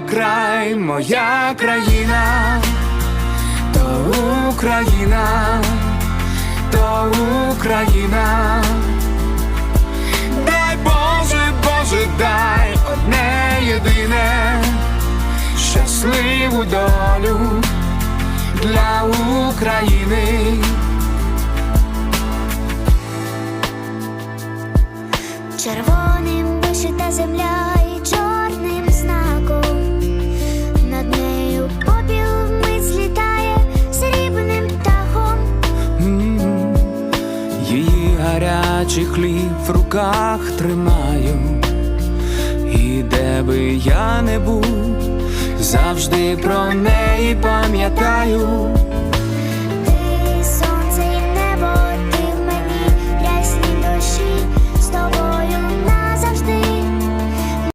Край, моя країна, то Україна, то Україна. Дай Боже, Боже, дай одне єдине, щасливу долю для України. Червоним вишита земля гарячий хліб в руках тримаю, і де би я не був, завжди про неї пам'ятаю.